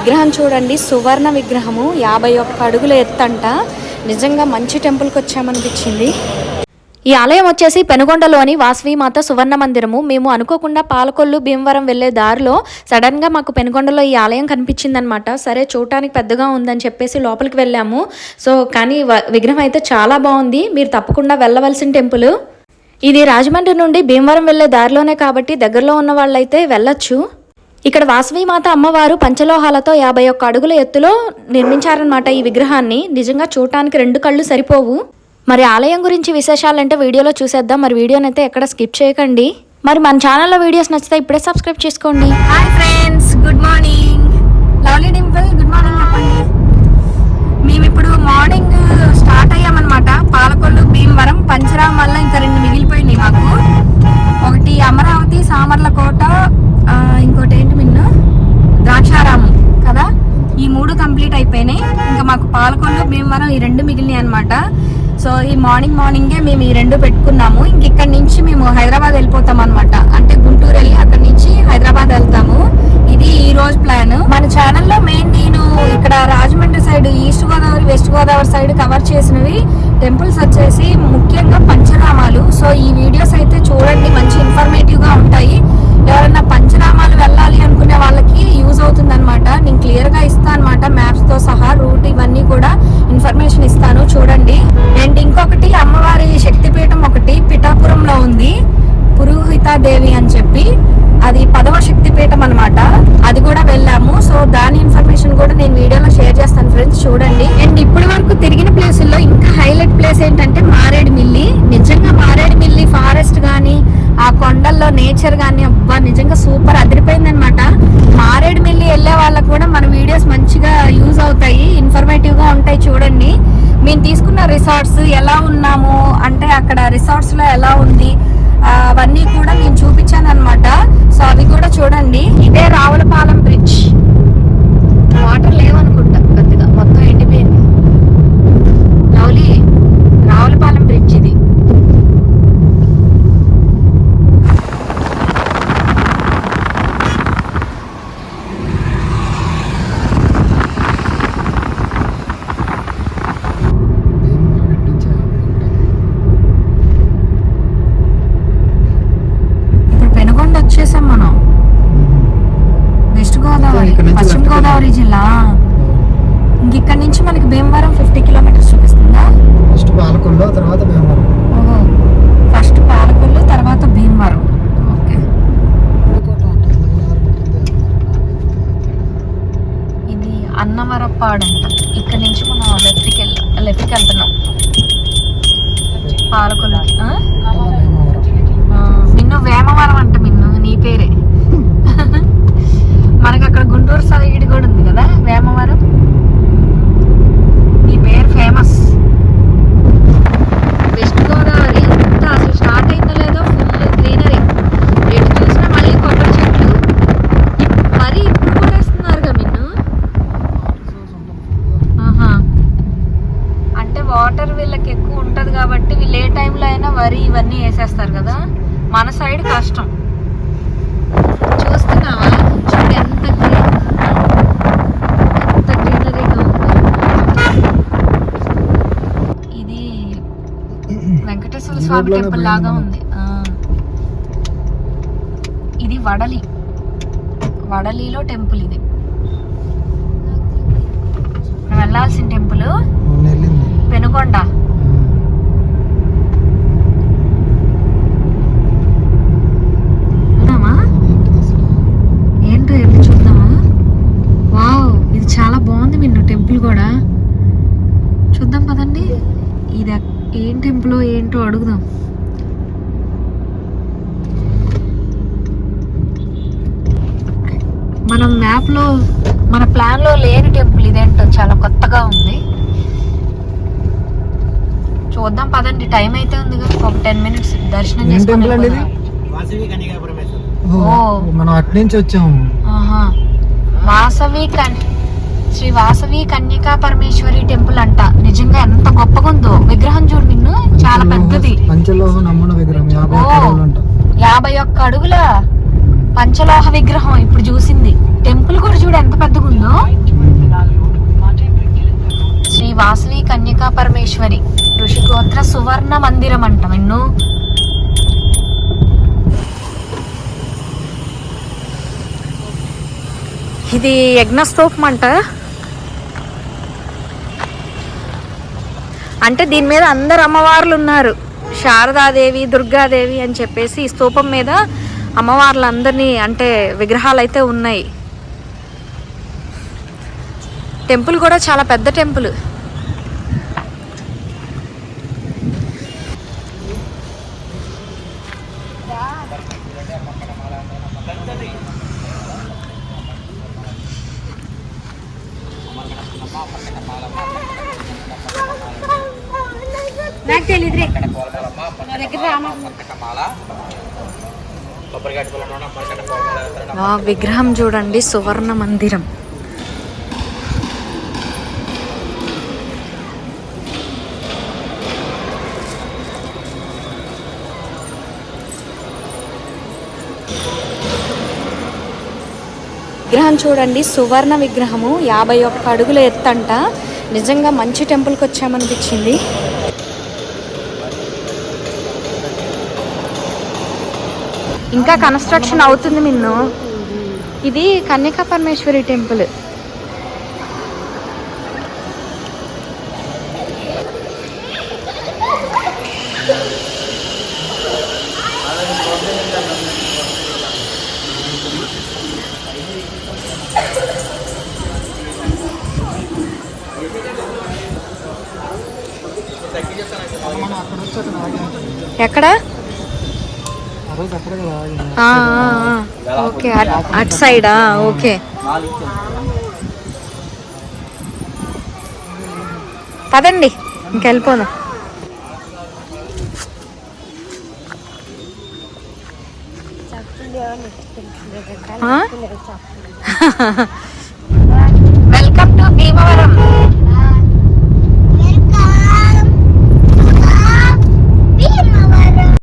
విగ్రహం చూడండి సువర్ణ విగ్రహము. యాభై ఒక్క అడుగుల ఎత్తంట. నిజంగా మంచి టెంపుల్కి వచ్చామనిపించింది. ఈ ఆలయం వచ్చేసి పెనుగొండలోని వాసవిమాత సువర్ణ మందిరము. మేము అనుకోకుండా పాలకొల్లు భీమవరం వెళ్ళే దారిలో సడన్గా మాకు పెనుగొండలో ఈ ఆలయం కనిపించిందనమాట సరే చూడటానికి పెద్దగా ఉందని చెప్పేసి లోపలికి వెళ్ళాము. సో కానీ వ- విగ్రహం అయితే చాలా బాగుంది. మీరు తప్పకుండా వెళ్ళవలసిన టెంపుల్. ఇది రాజమండ్రి నుండి భీమవరం వెళ్ళే దారిలోనే కాబట్టి దగ్గరలో ఉన్న వాళ్ళైతే వెళ్ళొచ్చు. ఇక్కడ వాసవిమాత అమ్మవారు పంచలోహాలతో యాభై ఒక్క అడుగుల ఎత్తులో నిర్మించారనమాట ఈ విగ్రహాన్ని. నిజంగా చూడటానికి రెండు కళ్ళు సరిపోవు. మరి ఆలయం గురించి విశేషాలంటే వీడియోలో చూసేద్దాం. మరి వీడియోనైతే ఎక్కడ స్కిప్ చేయకండి. మరి మన ఛానల్లో వీడియోస్ నచ్చితే ఇప్పుడే సబ్స్క్రైబ్ చేసుకోండి. Hi friends good morning. Lovely Dimple good morning చెప్పండి. మేము ఇప్పుడు మార్నింగ్ స్టార్ట్ అయ్యామన్నమాట. పాలకొల్లు భీమవరం పంచరామల్ల ఇంకా రెండు మిగిలిపోయినాయి మాకు. ఒకటి అమరావతి సామర్లకోట ఇంకోటి ఏంటి మిన్న? ద్రాక్షారామం కదా? ఈ మూడు కంప్లీట్ అయిపోయినాయి. ఇంకా మాకు పాలకొల్లు భీమవరం ఈ రెండు మిగిలినాయి అనమాట సో ఈ మార్నింగ్ మార్నింగే మేము ఈ రెండు పెట్టుకున్నాము. ఇంక ఇక్కడ నుంచి మేము హైదరాబాద్ వెళ్ళిపోతాం అనమాట అంటే గుంటూరు వెళ్ళి అక్కడ నుంచి హైదరాబాద్ వెళ్తాము. ఇది ఈ రోజు ప్లాన్. మన ఛానల్లో మెయిన్ నేను ఇక్కడ Rajahmundry side east Godavari west Godavari side cover చేసినవి టెంపుల్స్ వచ్చేసి ముఖ్యంగా పంచరామాలు సో ఈ వీడియోస్ అయితే చూడండి. మంచి ఇన్ఫర్మేటివ్ ఆ కొండల్లో నేచర్ కానీ అబ్బా నిజంగా సూపర్ అదిరిపోయింది అనమాట మారేడుమిల్లి వెళ్ళే వాళ్ళకు కూడా మన వీడియోస్ మంచిగా యూజ్ అవుతాయి ఇన్ఫర్మేటివ్గా ఉంటాయి చూడండి. మేము తీసుకున్న రిసార్ట్స్ ఎలా ఉన్నాము అంటే అక్కడ రిసార్ట్స్లో ఎలా ఉంది అవన్నీ కూడా నేను చూపించాను అనమాట సో అవి కూడా చూడండి. ఇదే రావులపాలెం బ్రిడ్జ్ వాటర్ లేవనుకుంటా పెద్దగా మొత్తం ఎండిపోయింది లవ్లీ రావులపాలెం బ్రిడ్జ్ ఇది ఇప్పుడు పెనుగొండ వచ్చేసాం మనం వెస్ట్ గోదావరి ఇక్కడ నుంచి పశ్చిమ left గోదావరి జిల్లా ఇంక ఇక్కడ నుంచి మనకి భీమవరం ఫిఫ్టీ కిలోమీటర్స్ చూపిస్తుందా? ఫస్ట్ పాలకొండ తర్వాత భీమవరం. ఫస్ట్ పాలకొల్లు తర్వాత భీమవరం. ఓకే. ఇది అన్నవరపాడు అంట. ఇక్కడ నుంచి మనం లెఫ్ట్కి వెళ్ళి లెఫ్ట్కి వెళ్తున్నాం. పాలకొల్లుకి మిన్ను వేమవరం అంట మిన్ను నీ పేరే. మనకి అక్కడ గుంటూరు సైడ్ కూడా ఉంది కదా వేమవరం నీ పేరు ఫేమస్ వెస్ట్ గోదావరి అంతా అసలు స్టార్ట్ అయిందో లేదో ఫుల్ గ్రీనరీ ఎటు చూసినా మళ్ళీ కొబ్బరి చెట్లు మరి ఇప్పుడు కూడా వేస్తున్నారుగా మిన్ను ఆహా అంటే వాటర్ వీళ్ళకి ఎక్కువ ఉంటది కాబట్టి వీళ్ళు ఏ టైంలో అయినా వరి ఇవన్నీ వేసేస్తారు కదా మన సైడ్ కష్టం చూస్తున్నావా చూడు ఎంత గ్రీన్ ఎంత గ్రీనరీగా ఉందో ఇది టెంపుల్ లాగా ఉంది. ఇది వడలి. వడలిలో టెంపుల్ ఇది. వెళ్ళాల్సిన టెంపుల్ పెనుకొండ? ఏంటో వెళ్ళి చూద్దామా? వావ్ ఇది చాలా బాగుంది మిన్ను టెంపుల్ కూడా చూద్దాం పదండి ఇది ఎక్- ఏం టెంపుల్ ఏంటో అడుగుదాం. మనం మ్యాప్లో మన ప్లాన్లో లేని టెంపుల్ ఇదేంటో చాలా కొత్తగా ఉంది. చూద్దాం పదండి టైం అయితే ఉంది కదా ఒక టెన్ మినిట్స్ దర్శనం ఏం చేసుకొని. మనం అటు నుంచి వచ్చాము. ఆహా. వాసవి కన్ శ్రీ వాసవి కన్యకా పరమేశ్వరి టెంపుల్ అంట. నిజంగా ఎంత గొప్పగా ఉందో విగ్రహం చూడు నిన్ను. చాలా పెద్దది. పంచలోహ నమ్మన విగ్రహం యాభై ఒక్క అడుగుల పంచలోహ విగ్రహం ఇప్పుడు చూసింది. టెంపుల్ కూడా చూడు ఎంత పెద్దగా ఉందో శ్రీ వాసవి కన్యకా పరమేశ్వరి ఋషిగోత్ర సువర్ణ మందిరం అంట విన్ను ఇది యజ్ఞస్తూపం అంట. అంటే దీని మీద అందరు అమ్మవార్లు ఉన్నారు. శారదాదేవి దుర్గాదేవి అని చెప్పేసి ఈ స్తూపం మీద అమ్మవార్లందరినీ అంటే విగ్రహాలు అయితే ఉన్నాయి. టెంపుల్ కూడా చాలా పెద్ద టెంపుల్ నాకు తెలియదు నా దగ్గర ఆ విగ్రహం చూడండి సువర్ణ మందిరం. విగ్రహం చూడండి సువర్ణ విగ్రహము యాభై ఒక్క అడుగుల ఎత్తంట. నిజంగా మంచి టెంపుల్కి వచ్చామనిపించింది. ఇంకా కన్స్ట్రక్షన్ అవుతుంది మిన్ను. ఇది కన్యకా పరమేశ్వరి టెంపుల్. ఎక్కడ? ఓకే అట్- అటు సైడా? ఓకే. పదండి ఇంకెళ్ళిపోదాం. ఆ?